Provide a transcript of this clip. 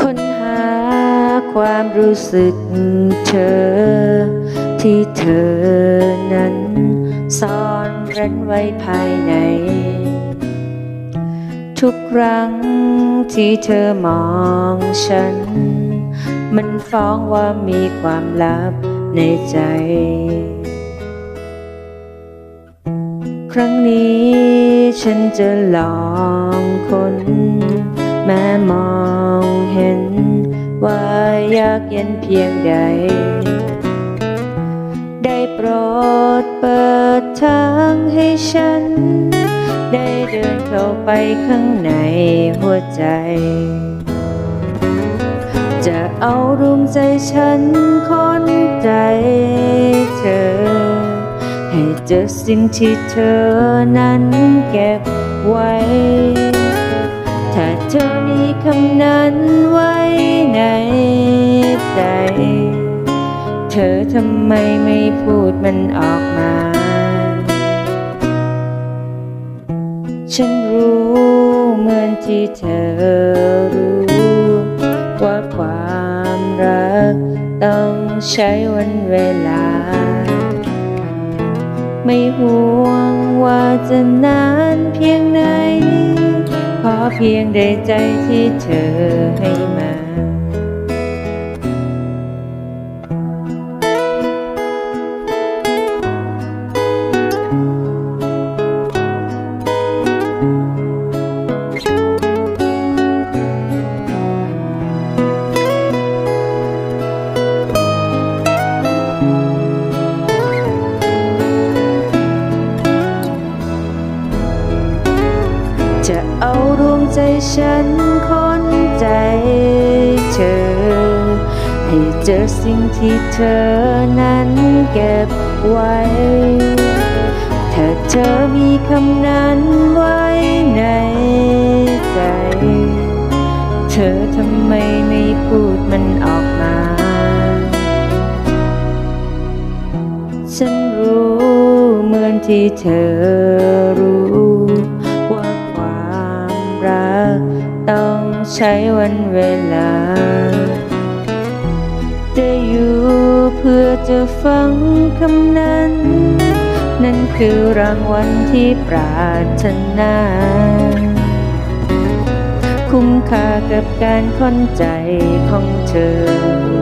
คนหาความรู้สึกเธอ ที่เธอนั้นซ่อนเร้นไว้ภายใน ทุกครั้งที่เธอมองฉัน มันฟ้องว่ามีความลับในใจ ครั้งนี้ฉันจะลองคน แม้มองเห็น ว่ายากเย็นเพียงใด ได้โปรดเปิดทางให้ฉัน ได้เดินเข้าไปข้างในหัวใจ จะเอาดวงใจฉันคนใจเธอให้เจอสิ่งที่เธอนั้นเก็บไว้ ถ้าเธอมีคำนั้นไว้ในใจ เธอทำไมไม่พูดมันออกมา ฉันรู้เหมือนที่เธอรู้ ว่าความรักต้องใช้วันเวลา ไม่ห่วงว่าจะนานเพียงไหน เพียงได้ใจที่เธอให้มา ใจฉันคนใจเธอ ให้เจอสิ่งที่เธอนั้นเก็บไว้ ถ้าเธอมีคำนั้นไว้ในใจ เธอทำไมไม่พูดมันออกมา ฉันรู้เหมือนที่เธอรู้ ใช้วันเวลาจะอยู่เพื่อจะฟังคำนั้น นั่นคือรางวัลที่ปรารถนา คุ้มค่ากับการค้นใจของเธอ